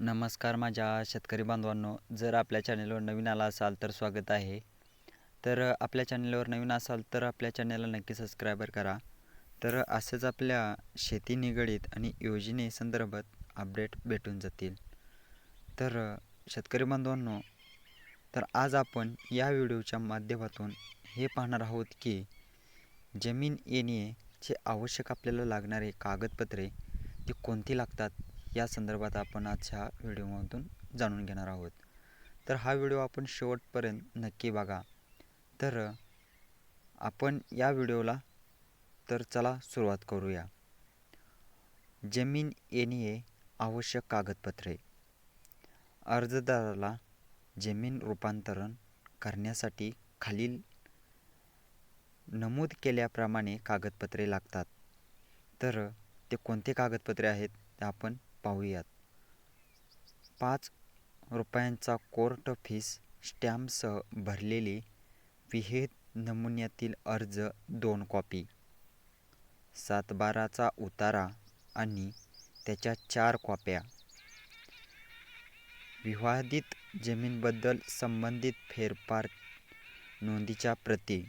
नमस्कार माझ्या शेतकरी बांधवांनो जर आपल्या चॅनलवर नवीन आला असाल तर स्वागत आहे. तर आपल्या चॅनलवर नवीन असाल तर आपल्या चॅनलला नक्की सबस्क्रायबर करा. तर असंच आपल्या शेती निगडीत आणि योजनेसंदर्भात अपडेट भेटून जातील. तर शेतकरी बांधवांनो तर आज आपण या व्हिडिओच्या माध्यमातून हे पाहणार आहोत की जमीन येण्याचे आवश्यक आपल्याला लागणारे कागदपत्रे ती कोणती लागतात? या संदर्भात आपण आजच्या व्हिडिओमधून जाणून घेणार आहोत. तर हा व्हिडिओ आपण शेवटपर्यंत नक्की बघा. तर आपण या व्हिडिओला तर चला सुरुवात करूया. जमीन येणे आवश्यक कागदपत्रे. अर्जदाराला जमीन रूपांतरण करण्यासाठी खालील नमूद केल्याप्रमाणे कागदपत्रे लागतात. तर ते कोणते कागदपत्रे आहेत? ते आपण पाहूयात. पाच रुपयांचा कोर्ट फीस स्टॅम्पसह भरलेले विहित नमुन्यातील अर्ज दोन कॉपी. सातबाराचा उतारा आणि त्याच्या चार कॉप्या. विवादित जमीनबद्दल संबंधित फेरफार नोंदीच्या प्रती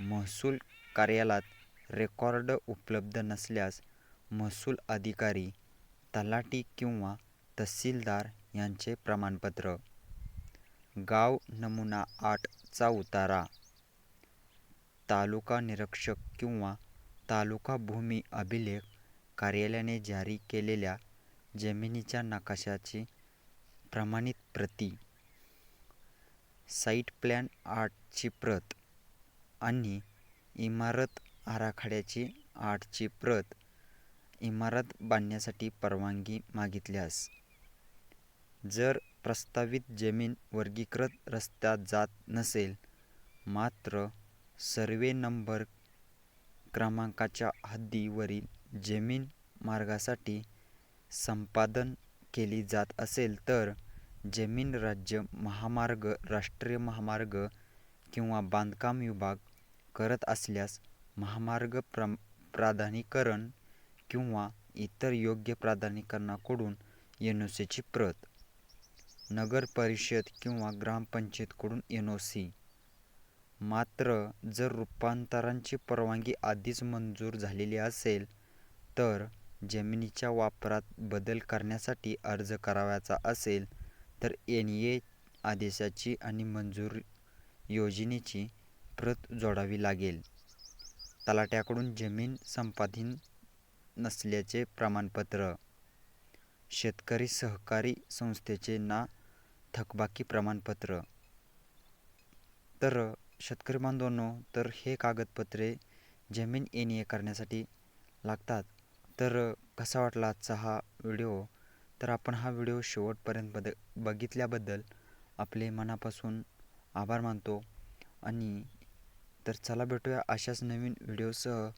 महसूल कार्यालयात रेकॉर्ड उपलब्ध नसल्यास महसूल अधिकारी तलाठी किंवा तहसीलदार यांचे प्रमाणपत्र. गाव नमुना आठचा उतारा. तालुका निरीक्षक किंवा तालुका भूमी अभिलेख कार्यालयाने जारी केलेल्या जमिनीच्या नकाशाची प्रमाणित प्रती. साईट प्लॅन आठची प्रत आणि इमारत आराखड्याची आठची प्रत इमारत बांधण्यासाठी परवानगी मागितल्यास जर प्रस्तावित जमीन वर्गीकृत रस्त्यात जात नसेल मात्र सर्वे नंबर क्रमांकाच्या हद्दीवरील जमीन मार्गासाठी संपादन केली जात असेल तर जमीन राज्य महामार्ग राष्ट्रीय महामार्ग किंवा बांधकाम विभाग करत असल्यास महामार्ग प्र प्राधानीकरण किंवा इतर योग्य प्राधिकरणाकडून एन ओ सीची प्रत. नगर परिषद किंवा ग्रामपंचायतकडून एन ओ सी. मात्र जर रूपांतरांची परवानगी आधीच मंजूर झालेली असेल तर जमिनीच्या वापरात बदल करण्यासाठी अर्ज करावयाचा असेल तर एन ए आदेशाची आणि मंजूर योजनेची प्रत जोडावी लागेल. तलाट्याकडून जमीन संपादन नसल्याचे प्रमाणपत्र. शेतकरी सहकारी संस्थेचे ना थकबाकी प्रमाणपत्र. तर शेतकरी बांधवांनो तर हे कागदपत्रे जमीन येणे ए करण्यासाठी लागतात. तर कसा वाटला आजचा हा व्हिडिओ? तर आपण हा व्हिडिओ शेवटपर्यंत बद बघितल्याबद्दल आपले मनापासून आभार मानतो. आणि तर चला भेटूया अशाच नवीन व्हिडिओसह.